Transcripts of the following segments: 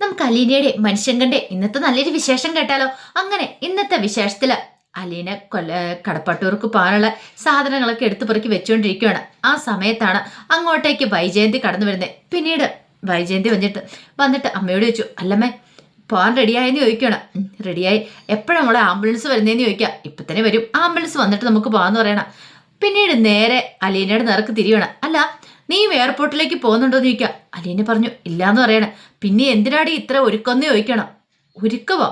നമുക്ക് അലീനയുടെ മനുഷ്യൻ കണ്ടേ ഇന്നത്തെ നല്ലൊരു വിശേഷം കേട്ടാലോ? അങ്ങനെ ഇന്നത്തെ വിശേഷത്തിൽ അലീന കൊല കടപ്പാട്ടൂർക്ക് പോകാനുള്ള സാധനങ്ങളൊക്കെ എടുത്തു പെറുക്കി വെച്ചുകൊണ്ടിരിക്കുകയാണ് ആ സമയത്താണ് അങ്ങോട്ടേക്ക് വൈജയന്തി കടന്നു വരുന്നത് പിന്നീട് വൈജയന്തി വന്നിട്ട് വന്നിട്ട് അമ്മയോട് ചോദിച്ചു അല്ലമ്മേ പോകാൻ റെഡിയായെന്ന് ചോദിക്കണം "ഉം, റെഡിയായി. എപ്പോഴാണ് നമ്മളെ ആംബുലൻസ് വരുന്നതെന്ന് ചോദിക്കാം. ഇപ്പം തന്നെ വരും. ആംബുലൻസ് വന്നിട്ട് നമുക്ക് പോകാമെന്ന് പറയണം. പിന്നീട് നേരെ അലീനയുടെ നിറക്ക് തിരിയണം അല്ല നീ എയർപോർട്ടിലേക്ക് പോകുന്നുണ്ടോ എന്ന് ചോദിക്കാം. അലീന പറഞ്ഞു ഇല്ലാന്ന് പറയണം. പിന്നെ എന്തിനാടി ഇത്ര ഒരുക്കമെന്ന് ചോദിക്കണം? ഒരുക്കവോ?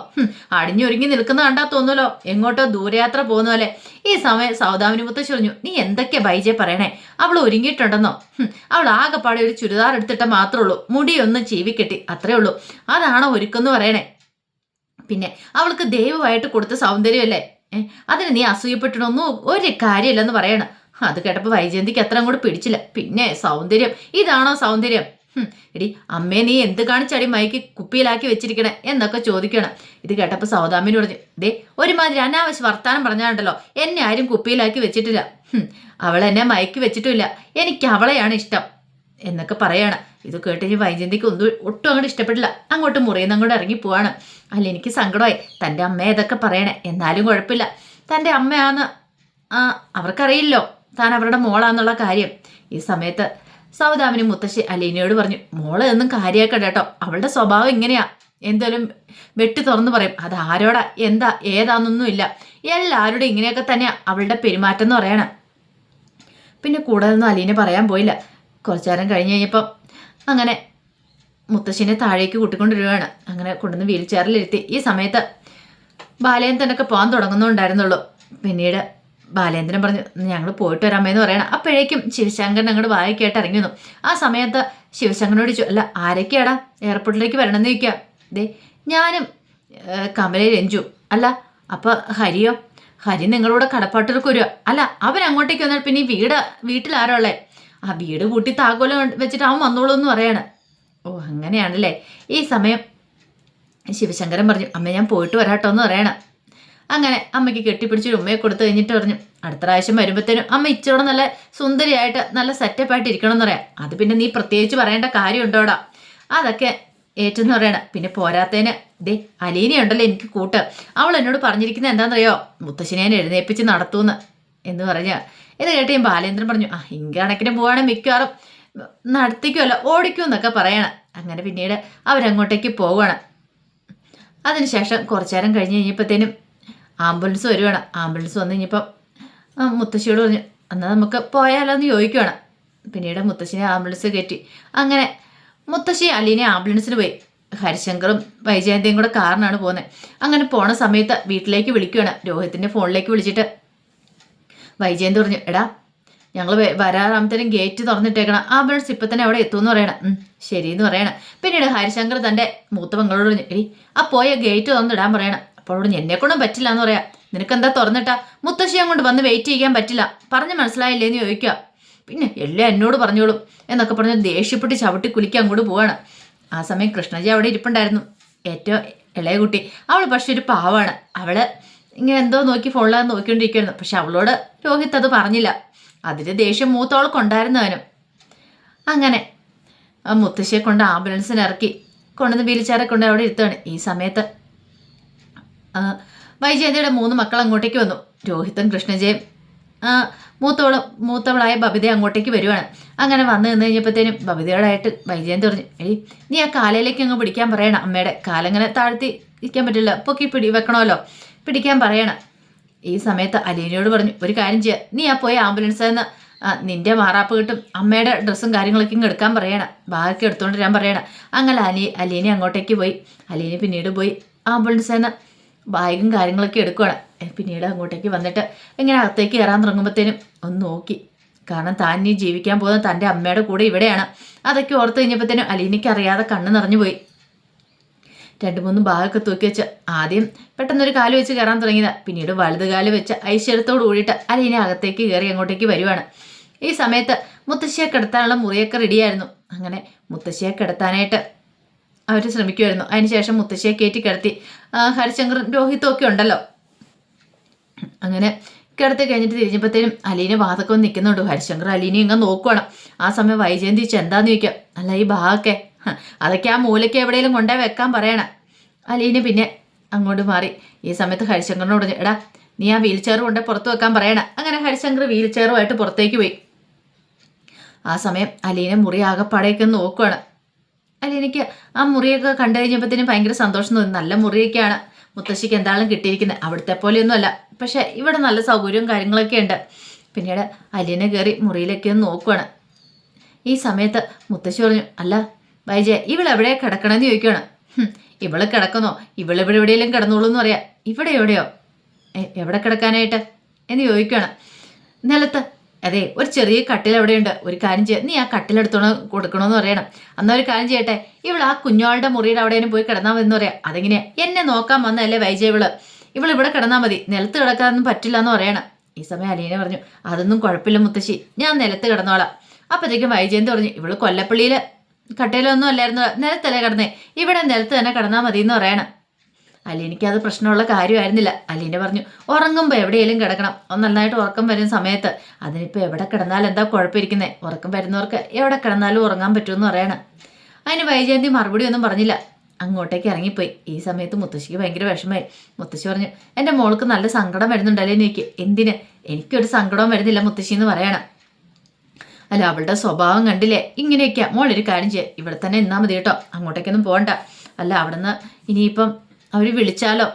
അടിഞ്ഞൊരുങ്ങി നിൽക്കുന്ന കണ്ടാ തോന്നുമല്ലോ എങ്ങോട്ടോ ദൂരയാത്ര പോകുന്ന പോലെ. ഈ സമയം സൗദാമിനി മുത്തശ്ശി പറഞ്ഞു നീ എന്തൊക്കെയാ ബൈജെ പറയണേ? അവൾ ഒരുങ്ങിയിട്ടുണ്ടെന്നോ? അവൾ ആകെപ്പാടെ ഒരു ചുരിദാർ എടുത്തിട്ട് മാത്രമേ ഉള്ളൂ മുടിയൊന്നും ചീവിക്കെട്ടി അത്രേ ഉള്ളൂ. അതാണോ ഒരുക്കെന്ന് പറയണേ? പിന്നെ അവൾക്ക് ദൈവമായിട്ട് കൊടുത്ത സൗന്ദര്യമല്ലേ? അതിന് നീ അസൂയപ്പെട്ടിട്ടൊന്നും ഒരു കാര്യമില്ലെന്ന് പറയണം. അത് കേട്ടപ്പോൾ വൈജയന്തിക്ക് അത്ര അങ്ങോട്ട് പിടിച്ചില്ല. പിന്നെ സൗന്ദര്യം ഇതാണോ സൗന്ദര്യം? എടി അമ്മേ നീ എന്ത് കാണിച്ചടി മയക്ക് കുപ്പിയിലാക്കി വെച്ചിരിക്കണേ? എന്നൊക്കെ ചോദിക്കണം. ഇത് കേട്ടപ്പോൾ സൗദാമിന് പറഞ്ഞു ദേ ഒരുമാതിരി അനാവശ്യ വർത്താനം പറഞ്ഞാണ്ടല്ലോ എന്നെ ആരും കുപ്പിയിലാക്കി വെച്ചിട്ടില്ല. അവൾ എന്നെ മയക്കി വെച്ചിട്ടില്ല എനിക്ക് അവളെയാണ് ഇഷ്ടം എന്നൊക്കെ പറയാണ്. ഇത് കേട്ട് ഈ വൈജന്തിക്ക് ഒന്നും ഒട്ടും അങ്ങോട്ട് ഇഷ്ടപ്പെട്ടില്ല. അങ്ങോട്ട് മുറിയിൽ നിന്ന് അങ്ങോട്ട് ഇറങ്ങി പോവാണ്. അല്ല എനിക്ക് സങ്കടമായി. തന്റെ അമ്മ ഇതൊക്കെ പറയണേ? എന്നാലും കുഴപ്പമില്ല. തന്റെ അമ്മയാന്ന് അവർക്കറിയില്ലോ. താൻ അവരുടെ മോളാന്നുള്ള കാര്യം. ഈ സമയത്ത് സൗദാമിനി മുത്തശ്ശി അലീനയോട് പറഞ്ഞു മോളെ ഒന്നും കാര്യമാക്കണ്ട കേട്ടോ. അവളുടെ സ്വഭാവം ഇങ്ങനെയാ. എന്തേലും വെട്ടി തുറന്നു പറയും. അത് ആരോടാ? എന്താ? ഏതാന്നൊന്നും ഇല്ല. എല്ലാവരുടെയും ഇങ്ങനെയൊക്കെ തന്നെയാ അവളുടെ പെരുമാറ്റം എന്ന് പറയണം. പിന്നെ കൂടുതലൊന്നും അലീനെ പറയാൻ പോയില്ല. കുറച്ചു നേരം കഴിഞ്ഞ് കഴിഞ്ഞപ്പം അങ്ങനെ മുത്തശ്ശിനെ താഴേക്ക് കൂട്ടിക്കൊണ്ടിരുവാണ് അങ്ങനെ കൊണ്ടുവന്ന് വീൽ ചെയറിലിരുത്തി. ഈ സമയത്ത് ബാലേന്ദ്രനൊക്കെ പോകാൻ തുടങ്ങുന്നുണ്ടായിരുന്നുള്ളൂ. പിന്നീട് ബാലേന്ദ്രൻ പറഞ്ഞു ഞങ്ങൾ പോയിട്ട് വരാമേന്ന് പറയണം. അപ്പോഴേക്കും ശിവശങ്കരൻ അങ്ങോട്ട് വായിക്കായിട്ട് ഇറങ്ങി വന്നു. ആ സമയത്ത് ശിവശങ്കരനോട് ചോദിച്ചു അല്ല ആരൊക്കെയാടാ എയർപോർട്ടിലേക്ക് വരണമെന്ന് ചോദിക്കാം? ദേ ഞാനും കമലെ രഞ്ജു. അല്ല അപ്പോൾ ഹരിയോ? ഹരി നിങ്ങളോട് കടപ്പാട്ടിലേക്ക് വരിക. അല്ല അവൻ അങ്ങോട്ടേക്ക് വന്നാൽ പിന്നെ വീട് വീട്ടിൽ ആരാ ആ വീട് കൂട്ടി താക്കോലം വെച്ചിട്ട് അവൻ വന്നോളൂ എന്ന് പറയാണ്. ഓ അങ്ങനെയാണല്ലേ. ഈ സമയം ശിവശങ്കരൻ പറഞ്ഞു അമ്മ ഞാൻ പോയിട്ട് വരാട്ടോ എന്ന് പറയണം. അങ്ങനെ അമ്മയ്ക്ക് കെട്ടിപ്പിടിച്ച് ഉമ്മയെ കൊടുത്തു കഴിഞ്ഞിട്ട് പറഞ്ഞു അടുത്ത പ്രാവശ്യം വരുമ്പോഴത്തേനും അമ്മ ഇച്ചിരി നല്ല സുന്ദരിയായിട്ട് നല്ല സെറ്റപ്പായിട്ട് ഇരിക്കണം എന്ന് പറയാം. അത് പിന്നെ നീ പ്രത്യേകിച്ച് പറയേണ്ട കാര്യമുണ്ടോടാ? അതൊക്കെ ഏറ്റെന്ന് പറയണം. പിന്നെ പോരാത്തതിന് ദേ അലീനയുണ്ടല്ലോ എനിക്ക് കൂട്ട്. അവൾ എന്നോട് പറഞ്ഞിരിക്കുന്നത് എന്താണെന്നറിയോ? മുത്തശ്ശിനെ ഞാൻ എഴുന്നേപ്പിച്ച് നടത്തൂന്ന് എന്ന് പറഞ്ഞ. ഇത് കേട്ട് ഞാൻ ബാലേന്ദ്രൻ പറഞ്ഞു ആ ഇങ്കണക്കിന് പോവാണെങ്കിൽ മിക്കവാറും നടത്തിക്കുമല്ലോ ഓടിക്കും എന്നൊക്കെ പറയണം. അങ്ങനെ പിന്നീട് അവരങ്ങോട്ടേക്ക് പോവുകയാണ് അതിനുശേഷം കുറച്ചു നേരം കഴിഞ്ഞ് കഴിഞ്ഞപ്പോഴത്തേനും ആംബുലൻസ് വരുവാണ്. ആംബുലൻസ് വന്നു കഴിഞ്ഞപ്പം മുത്തശ്ശിയോട് പറഞ്ഞു എന്നാൽ നമുക്ക് പോയാലോ എന്ന് ചോദിക്കുവാണ്. പിന്നീട് മുത്തശ്ശിനെ ആംബുലൻസ് കയറ്റി. അങ്ങനെ മുത്തശ്ശി അലീനെ ആംബുലൻസിന് പോയി. ഹരിശങ്കറും വൈജയന്തിയും കൂടെ കാറിനാണ് പോകുന്നത് അങ്ങനെ പോണ സമയത്ത് വീട്ടിലേക്ക് വിളിക്കുകയാണ് രോഹിത്തിന്റെ ഫോണിലേക്ക് വിളിച്ചിട്ട് വൈജയന്തി പറഞ്ഞു എടാ ഞങ്ങൾ വരാറാമത്തേനും ഗേറ്റ് തുറന്നിട്ടേക്കണം. ആംബുലൻസ് ഇപ്പം തന്നെ അവിടെ എത്തുമെന്ന് പറയണം. ശരിയെന്ന് പറയണം. പിന്നീട് ഹരിശങ്കർ തന്റെ മൂത്ത പറഞ്ഞു എടി ആ പോയ ഗേറ്റ് തുറന്നിടാൻ പറയണം. അപ്പോൾ എന്നെ കൊണ്ടും പറ്റില്ല എന്ന് പറയാം. നിനക്കെന്താ തുറന്നിട്ടാ? മുത്തശ്ശിയെ കൊണ്ട് വന്ന് വെയിറ്റ് ചെയ്യാൻ പറ്റില്ല. പറഞ്ഞ് മനസ്സിലായില്ലേ എന്ന് ചോദിക്കുക പിന്നെ എല്ലാം എന്നോട് പറഞ്ഞോളും എന്നൊക്കെ പറഞ്ഞ് ദേഷ്യപ്പെട്ട് ചവിട്ടി കുലിക്കാൻ അങ്ങോട്ട് പോവാണ്. ആ സമയം കൃഷ്ണജി അവിടെ ഇരിപ്പുണ്ടായിരുന്നു. ഏറ്റവും ഇളയ കുട്ടി. അവൾ പക്ഷെ ഒരു പാവാണ്. അവൾ ഇങ്ങനെ എന്തോ നോക്കി ഫോണിലാ നോക്കിക്കൊണ്ടിരിക്കുകയായിരുന്നു പക്ഷെ അവളോട് രോഹിത് അത് പറഞ്ഞില്ല. അതിന്റെ ദേഷ്യം മൂത്തോൾക്കുണ്ടായിരുന്നവനും അങ്ങനെ ആ മുത്തശ്ശിയെ കൊണ്ട് ആംബുലൻസിന് ഇറക്കി. കൊണ്ടുവന്ന് വീലിച്ചാറെ കൊണ്ട് അവിടെ ഇരുത്തുകയാണ്. ഈ സമയത്ത് വൈജയന്തിയുടെ മൂന്ന് മക്കൾ അങ്ങോട്ടേക്ക് വന്നു. രോഹിത്തും കൃഷ്ണജയും മൂത്തവളും മൂത്തവളായ ബബിത അങ്ങോട്ടേക്ക് വരുവാണ്. അങ്ങനെ വന്നു നിന്ന് കഴിഞ്ഞപ്പോഴത്തേനും ബബിതയോടായിട്ട് വൈജയന്തി പറഞ്ഞു എടി നീ ആ കാലയിലേക്ക് അങ്ങ് പിടിക്കാൻ പറയണം. അമ്മയുടെ കാലങ്ങനെ താഴ്ത്തി ഇരിക്കാൻ പറ്റില്ല. പൊക്കി പിടി വെക്കണമല്ലോ. പിടിക്കാൻ പറയണം. ഈ സമയത്ത് അലീനയോട് പറഞ്ഞു ഒരു കാര്യം ചെയ്യുക നീ ആ പോയ ആംബുലൻസിൽ നിന്ന് നിന്റെ മാറാപ്പ് കിട്ടും. അമ്മയുടെ ഡ്രസ്സും കാര്യങ്ങളൊക്കെ ഇങ്ങ് എടുക്കാൻ പറയണം. ബാക്കി എടുത്തുകൊണ്ട് വരാൻ പറയണം. അങ്ങനെ അലി അലീന അങ്ങോട്ടേക്ക് പോയി. അലീന പിന്നീട് പോയി ആംബുലൻസിൽ നിന്ന് ബാഗും കാര്യങ്ങളൊക്കെ എടുക്കുകയാണ് പിന്നീട് അങ്ങോട്ടേക്ക് വന്നിട്ട് ഇങ്ങനെ അകത്തേക്ക് കയറാൻ തുടങ്ങുമ്പോഴത്തേനും ഒന്ന് നോക്കി. കാരണം താൻ ഇനി ജീവിക്കാൻ പോകുന്ന തന്റെ അമ്മയുടെ കൂടെ ഇവിടെയാണ്. അതൊക്കെ ഓർത്ത് കഴിഞ്ഞപ്പോഴത്തേനും അലീനയ്ക്ക് അറിയാതെ കണ്ണ് നിറഞ്ഞു പോയി. രണ്ട് മൂന്ന് ഭാഗമൊക്കെ തൂക്കി വെച്ച് ആദ്യം പെട്ടെന്നൊരു കാൽ വെച്ച് കയറാൻ തുടങ്ങിയത്. പിന്നീട് വലത് കാൽ വെച്ച് ഐശ്വര്യത്തോട് കൂടിയിട്ട് അലീന അകത്തേക്ക് കയറി അങ്ങോട്ടേക്ക് വരുവാണ്. ഈ സമയത്ത് മുത്തശ്ശിയെ കിടത്താനുള്ള മുറിയൊക്കെ റെഡിയായിരുന്നു അങ്ങനെ മുത്തശ്ശിയെ കിടത്താനായിട്ട് അവർ ശ്രമിക്കുമായിരുന്നു അതിനുശേഷം മുത്തശ്ശിയെ കയറ്റി കിടത്തി. ഹരിശങ്കറും രോഹിത്തും ഒക്കെ ഉണ്ടല്ലോ. അങ്ങനെ കിടത്തി കഴിഞ്ഞിട്ട് തിരിഞ്ഞപ്പോഴത്തേനും അലീനെ വാതൊക്കെ വന്ന് നിൽക്കുന്നുണ്ട് ഹരിശങ്കർ അലീനെ ഇങ്ങനെ നോക്കുവാണ്. ആ സമയം വൈജയന്തി എന്താന്ന് ചോദിക്കാം? അല്ല ഈ ഭാഗമൊക്കെ അതൊക്കെ ആ മൂലയ്ക്ക് എവിടെയെങ്കിലും കൊണ്ടേ വെക്കാൻ പറയണ. അലീനെ പിന്നെ അങ്ങോട്ട് മാറി. ഈ സമയത്ത് ഹരിശങ്കറിനോട് എടാ നീ ആ വീൽ ചെയർ കൊണ്ടേ പുറത്ത് വെക്കാൻ പറയണ. അങ്ങനെ ഹരിശങ്കർ വീൽ ചെയറുമായിട്ട് പുറത്തേക്ക് പോയി. ആ സമയം അലീനെ മുറി ആകെപ്പാടേക്ക് നോക്കുവാണ്. അലീനയ്ക്ക് ആ മുറിയൊക്കെ കണ്ടു കഴിഞ്ഞപ്പോഴത്തേനും ഭയങ്കര സന്തോഷം തോന്നി. നല്ല മുറിയൊക്കെയാണ് മുത്തശ്ശിക്ക് എന്താണ് കിട്ടിയിരിക്കുന്നത്. അവിടുത്തെ പോലെയൊന്നുമല്ല. പക്ഷേ ഇവിടെ നല്ല സൗകര്യവും കാര്യങ്ങളൊക്കെ ഉണ്ട്. പിന്നീട് അലീന കയറി മുറിയിലൊക്കെ ഒന്ന് നോക്കുവാണ്. ഈ സമയത്ത് മുത്തശ്ശി പറഞ്ഞു അല്ല വൈജയ ഇവളെവിടെ കിടക്കണമെന്ന് ചോദിക്കുകയാണ് "ഹും, ഇവൾ കിടക്കുന്നോ? ഇവളിവിടെ എവിടെയെങ്കിലും കിടന്നോളൂ എന്ന് പറയാം. ഇവിടെ എവിടെയോ? എവിടെ കിടക്കാനായിട്ട്? എന്ന് ചോദിക്കുകയാണ് നിലത്ത് അതെ ഒരു ചെറിയ കട്ടിൽ എവിടെയുണ്ട് ഒരു കാര്യം ചെയ്യാം. നീ ആ കട്ടിലെടുത്തോണം കൊടുക്കണമെന്ന് പറയണം. എന്നാ ഒരു കാര്യം ചെയ്യട്ടെ. ഇവൾ ആ കുഞ്ഞാളുടെ മുറിയുടെ അവിടെയും പോയി കിടന്നാൽ മതി എന്ന് പറയാം. അതെങ്ങനെയാ? എന്നെ നോക്കാൻ വന്നല്ലേ വൈജ ഇവൾ. ഇവൾ ഇവിടെ കിടന്നാൽ മതി. നിലത്ത് കിടക്കാനൊന്നും പറ്റില്ല എന്ന് പറയണം. ഈ സമയം അലീന പറഞ്ഞു അതൊന്നും കുഴപ്പമില്ല മുത്തശ്ശി. ഞാൻ നിലത്ത് കിടന്നോളാം. അപ്പോഴത്തേക്കും വൈജയന്തി പറഞ്ഞു ഇവൾ കൊല്ലപ്പള്ളിയിൽ കട്ടയിലൊന്നും അല്ലായിരുന്നു നിലത്തല്ലേ കിടന്നേ. ഇവിടെ നിലത്ത് തന്നെ കിടന്നാൽ മതി എന്ന് പറയണം. അലീനയ്ക്ക് അത് പ്രശ്നമുള്ള കാര്യമായിരുന്നില്ല. അലീന പറഞ്ഞു ഉറങ്ങുമ്പോൾ എവിടെയെങ്കിലും കിടക്കണം. ഒന്ന് നന്നായിട്ട് ഉറക്കം വരുന്ന സമയത്ത്. അതിനിപ്പോൾ എവിടെ കിടന്നാൽ എന്താ കുഴപ്പമിരിക്കുന്നത് ഉറക്കം വരുന്നവർക്ക് എവിടെ കിടന്നാലും ഉറങ്ങാൻ പറ്റുമെന്ന് പറയണം. അതിന് വൈജയന്തി മറുപടി ഒന്നും പറഞ്ഞില്ല. അങ്ങോട്ടേക്ക് ഇറങ്ങിപ്പോയി. ഈ സമയത്ത് മുത്തശ്ശിക്ക് ഭയങ്കര വിഷമമായി. മുത്തശ്ശി പറഞ്ഞു എന്റെ മോൾക്ക് നല്ല സങ്കടം വരുന്നുണ്ടല്ലേ എനിക്ക്. എന്തിന്? എനിക്കൊരു സങ്കടവും വരുന്നില്ല മുത്തശ്ശി എന്ന് പറയണം. അല്ല അവളുടെ സ്വഭാവം കണ്ടില്ലേ? ഇങ്ങനെയൊക്കെയാ. മോളൊരു കാര്യം ചെയ്യാം. ഇവിടെ തന്നെ നിന്നാൽ മതി കേട്ടോ. അങ്ങോട്ടേക്കൊന്നും പോകണ്ട അല്ല അവിടുന്ന് ഇനിയിപ്പം അവർ വിളിച്ചാലോ?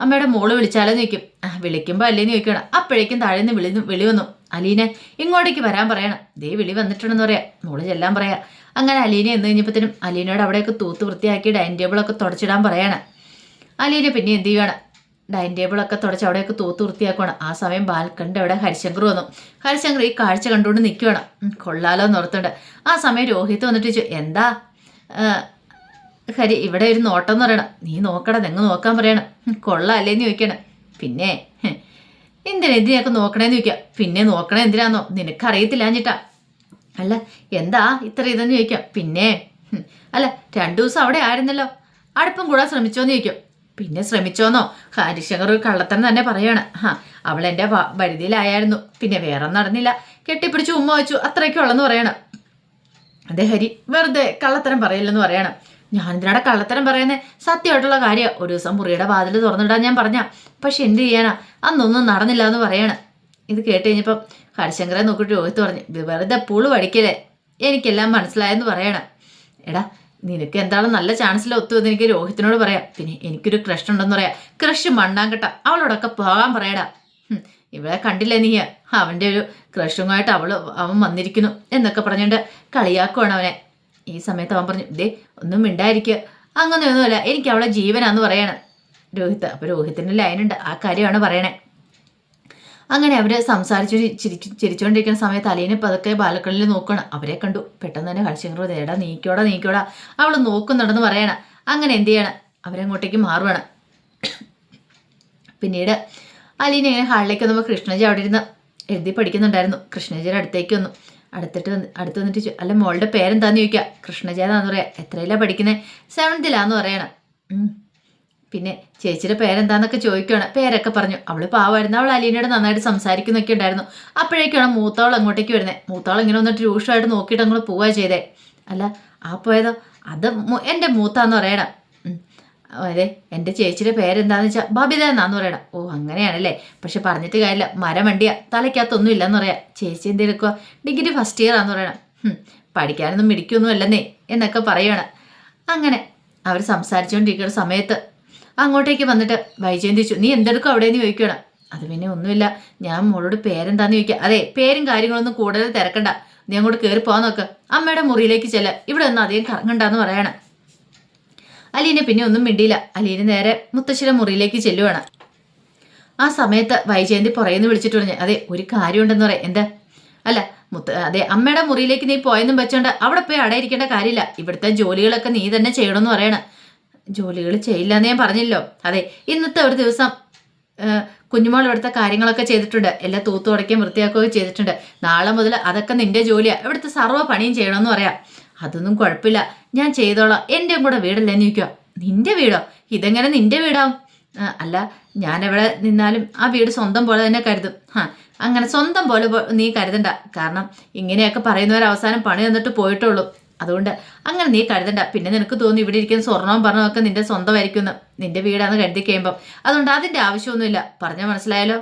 അമ്മയുടെ മോൾ വിളിച്ചാലോ ചോദിക്കും. വിളിക്കുമ്പോൾ അല്ലേന്ന് ചോദിക്കണം അപ്പോഴേക്കും താഴെ നിന്ന് വിളി വിളി വന്നു. അലീനെ ഇങ്ങോട്ടേക്ക് വരാൻ പറയണം. ദേ വിളി വന്നിട്ടുണ്ടെന്ന് പറയാം. മോൾ ചെല്ലാൻ പറയാം. അങ്ങനെ അലീനെ എന്ന് കഴിഞ്ഞപ്പോഴത്തേനും അലീനോട് അവിടെയൊക്കെ തൂത്ത് വൃത്തിയാക്കി ഡൈനിങ് ടേബിളൊക്കെ തുടച്ചിടാൻ പറയണം. അലീനെ പിന്നെ എന്ത് ചെയ്യണം ഡൈനിങ് ടേബിളൊക്കെ തുടച്ച് അവിടെയൊക്കെ തൂത്ത് വൃത്തിയാക്കണം ആ സമയം ബാൽക്കണിന്റെ അവിടെ ഹരിശങ്കർ വന്നു. ഹരിശങ്കർ ഈ കാഴ്ച കണ്ടുകൊണ്ട് നിൽക്കുകയാണ് കൊള്ളാലോ എന്ന് ഓർത്തുണ്ട് ആ സമയം രോഹിത് വന്നിട്ട് ചോദിച്ചു എന്താ? ഹരി ഇവിടെ ഒരു നോട്ടം എന്ന് പറയണം. നീ നോക്കടാ നിങ്ങൾ നോക്കാൻ പറയണം. കൊള്ളാല്ലേന്ന് ചോദിക്കണം. പിന്നെ എന്തിനാ എന്തിനൊക്കെ നോക്കണേന്ന് ചോദിക്കാം? പിന്നെ നോക്കണേ എന്തിനാന്നോ? നിനക്കറിയത്തില്ല എന്നിട്ടാ അല്ല എന്താ ഇത്ര ഇതെന്ന് ചോദിക്കാം? പിന്നെ അല്ല രണ്ടു ദിവസം അവിടെ ആയിരുന്നല്ലോ. അടുപ്പം കൂടാൻ ശ്രമിച്ചോന്ന് ചോദിക്കും. പിന്നെ ശ്രമിച്ചോന്നോ? ഹരിശങ്കർ ഒരു കള്ളത്തരം തന്നെ പറയാണ്. ഹാ അവൾ എന്റെ വരുതിയിലായിരുന്നു പിന്നെ വേറെ നടന്നില്ല. കെട്ടിപ്പിടിച്ച് ഉമ്മ വെച്ചു. അത്രയ്ക്കുള്ളെന്ന് പറയണം. അതെ ഹരി വെറുതെ കള്ളത്തരം പറയില്ലെന്ന് പറയണം. ഞാൻ എന്തിനാടെ കള്ളത്തരം പറയുന്നത് സത്യമായിട്ടുള്ള കാര്യം. ഒരു ദിവസം മുറിയുടെ വാതിൽ തുറന്നിടാൻ ഞാൻ പറഞ്ഞ. പക്ഷെ എന്ത് ചെയ്യാനാ? അന്നൊന്നും നടന്നില്ല എന്ന് പറയണം. ഇത് കേട്ട് കഴിഞ്ഞപ്പം ഹരിശങ്കറെ നോക്കിയിട്ട് രോഹിത്ത് പറഞ്ഞു വെറുതെ പുളു പഠിക്കലേ എനിക്കെല്ലാം മനസ്സിലായെന്ന് പറയണം. എടാ നിനക്ക് എന്താണ് നല്ല ചാൻസിൽ ഒത്തുവെന്ന് എനിക്ക് രോഹിത്തിനോട് പറയാം. പിന്നെ എനിക്കൊരു ക്രഷ് ഉണ്ടെന്ന് പറയാം. ക്രഷ് മണ്ണാങ്കട്ട. അവളോടൊക്കെ പോകാൻ പറയടാ. ഇവിടെ കണ്ടില്ലേ നീ? അവന്റെ ഒരു ക്രഷുമായിട്ട് അവൾ അവൻ വന്നിരിക്കുന്നു എന്നൊക്കെ പറഞ്ഞുകൊണ്ട് കളിയാക്കുവാണ് അവനെ. ഈ സമയത്ത് അവൻ പറഞ്ഞു ദേ ഒന്നും മിണ്ടായിരിക്കുക അങ്ങനെയൊന്നുമല്ല എനിക്ക് അവളെ ജീവനാന്ന് പറയണം. രോഹിത്ത് അപ്പോൾ രോഹിത്തിന്റെ ലൈനുണ്ട് ആ കാര്യമാണ് പറയണേ. അങ്ങനെ അവർ സംസാരിച്ചു ചിരിച്ചു ചിരിച്ചുകൊണ്ടിരിക്കുന്ന സമയത്ത് അലീനെ പതുക്കെ ബാലക്കണിൽ നോക്കണം അവരെ കണ്ടു. പെട്ടെന്ന് തന്നെ ഹരിശങ്കർ നേടാ നീക്കോടാ നീക്കോടാ. അവൾ നോക്കുന്നുണ്ടെന്ന് പറയണം. അങ്ങനെ എന്ത് ചെയ്യണം? അവരങ്ങോട്ടേക്ക് മാറുവാണ്. പിന്നീട് അലീന ഇങ്ങനെ ഹാളിലേക്ക് വന്നപ്പോൾ കൃഷ്ണജി അവിടെ ഇരുന്ന് എഴുതി പഠിക്കുന്നുണ്ടായിരുന്നു. കൃഷ്ണജിയുടെ അടുത്തേക്ക് വന്നു. അടുത്തിട്ട് വന്ന് അടുത്ത് വന്നിട്ട് അല്ല മോളുടെ പേരെന്താന്ന് ചോദിക്കുക കൃഷ്ണജയെന്നാന്ന് പറയാ. എത്രയിലാണ് പഠിക്കുന്നത് സെവൻത്തിലാന്ന് പറയണം. പിന്നെ ചേച്ചിയുടെ പേരെന്താന്നൊക്കെ ചോദിക്കുകയാണ് പേരൊക്കെ പറഞ്ഞു. അവൾ പാവായിരുന്നു. അവൾ അലീനയോട് നന്നായിട്ട് സംസാരിക്കുന്നൊക്കെ ഉണ്ടായിരുന്നു. അപ്പോഴേക്കാണ് മൂത്തവൾ അങ്ങോട്ടേക്ക് വരുന്നത് മൂത്തവൾ ഇങ്ങനെ വന്നിട്ട് രൂക്ഷമായിട്ട് നോക്കിയിട്ട് അങ്ങോട്ട് പോവുക ചെയ്തേ. അല്ല ആ പോയതോ? അത് എന്റെ മൂത്താന്ന് പറയണം. അതെ എന്റെ ചേച്ചിയുടെ പേരെന്താന്ന് വെച്ചാൽ ബബിത എന്നാന്ന് പറയണം. ഓ അങ്ങനെയാണല്ലേ? പക്ഷെ പറഞ്ഞിട്ട് കാര്യമില്ല. മരം വണ്ടിയാ തലയ്ക്കകത്തൊന്നും ഇല്ലെന്ന് പറയാം. ചേച്ചി എന്തെടുക്കുക ഡിഗ്രി ഫസ്റ്റ് ഇയർ ആന്ന് പറയണം. പഠിക്കാനൊന്നും മിടിക്കൊന്നും അല്ലെന്നേ എന്നൊക്കെ പറയണം. അങ്ങനെ അവർ സംസാരിച്ചുകൊണ്ടിരിക്കുന്ന സമയത്ത് അങ്ങോട്ടേക്ക് വന്നിട്ട് വൈജയന്തിച്ചു നീ എന്തെടുക്കും അവിടെ നിന്ന് ചോദിക്കണം അത് പിന്നെ ഒന്നുമില്ല. ഞാൻ മോളോട് പേരെന്താന്ന് ചോദിക്കുക അതെ പേരും കാര്യങ്ങളൊന്നും കൂടുതൽ തിരക്കണ്ട. നീ അങ്ങോട്ട് കയറി പോകാൻ നോക്ക്. അമ്മയുടെ മുറിയിലേക്ക് ചെല്ല. ഇവിടെ ഒന്നും അധികം കറങ്ങണ്ടെന്ന് പറയണം. അലീന പിന്നെ ഒന്നും മിണ്ടിയില്ല. അലീന നേരെ മുത്തശ്ശിയുടെ മുറിയിലേക്ക് ചെല്ലുവാണ്. ആ സമയത്ത് വൈജയന്തി പുറയെന്ന് വിളിച്ചിട്ട് പറഞ്ഞു അതെ ഒരു കാര്യമുണ്ടെന്ന് പറയാം എന്താ? അല്ല മുത്ത അതെ അമ്മയുടെ മുറിയിലേക്ക് നീ പോയെന്നും വെച്ചോണ്ട് അവിടെ പോയി അടയിരിക്കേണ്ട കാര്യമില്ല. ഇവിടുത്തെ ജോലികളൊക്കെ നീ തന്നെ ചെയ്യണമെന്ന് പറയണം. ജോലികൾ ചെയ്യില്ല എന്ന് ഞാൻ പറഞ്ഞില്ലോ അതെ ഇന്നത്തെ ഒരു ദിവസം കുഞ്ഞുമോൾ ഇവിടുത്തെ കാര്യങ്ങളൊക്കെ ചെയ്തിട്ടുണ്ട്. എല്ലാം തൂത്തു വൃത്തിയാക്കുകയും ചെയ്തിട്ടുണ്ട്. നാളെ മുതൽ അതൊക്കെ നിന്റെ ജോലിയാണ് ഇവിടുത്തെ സർവ പണിയും ചെയ്യണമെന്ന് പറയാം. അതൊന്നും കുഴപ്പമില്ല. ഞാൻ ചെയ്തോളാം. എന്റെയും കൂടെ വീടല്ലേ നീക്കുക നിന്റെ വീടോ? ഇതെങ്ങനെ നിന്റെ വീടാവും ആ, അല്ല ഞാൻ എവിടെ നിന്നാലും ആ വീട് സ്വന്തം പോലെ തന്നെ കരുതും. ഹാ അങ്ങനെ സ്വന്തം പോലെ നീ കരുതണ്ട. കാരണം ഇങ്ങനെയൊക്കെ പറയുന്നവർ അവസാനം പണി തന്നിട്ട് പോയിട്ടുള്ളൂ. അതുകൊണ്ട് അങ്ങനെ നീ കരുതണ്ട. പിന്നെ നിനക്ക് തോന്നി ഇവിടെ ഇരിക്കുന്ന സ്വർണവും പറഞ്ഞതൊക്കെ നിന്റെ സ്വന്തമായിരിക്കുന്നു നിന്റെ വീടാന്ന് കരുതി കഴിയുമ്പം. അതുകൊണ്ട് അതിന്റെ ആവശ്യമൊന്നുമില്ല. പറഞ്ഞാൽ മനസ്സിലായാലോ.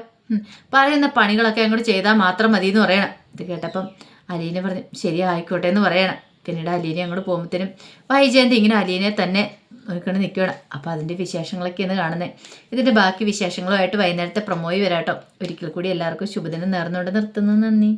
പറയുന്ന പണികളൊക്കെ അങ്ങോട്ട് ചെയ്താൽ മാത്രം മതി എന്ന് പറയണം. ഇത് കേട്ടപ്പം അലീന പറഞ്ഞു ശരി ആയിക്കോട്ടെ എന്ന് പറയണം. പിന്നീട് അലീനെ അങ്ങോട്ട് പോകുമ്പോഴത്തേനും വൈജയന്തി ഇങ്ങനെ അലീനെ തന്നെ നോക്കണ നിൽക്കുകയാണ് അപ്പോൾ അതിന്റെ വിശേഷങ്ങളൊക്കെയാണ് കാണുന്നത് ഇതിന്റെ ബാക്കി വിശേഷങ്ങളുമായിട്ട് വൈകുന്നേരത്തെ പ്രമോയി വരാട്ടോ. ഒരിക്കൽ കൂടി എല്ലാവർക്കും ശുഭദിനം നേർന്നുകൊണ്ട് നിർത്തുന്നു. നന്ദി.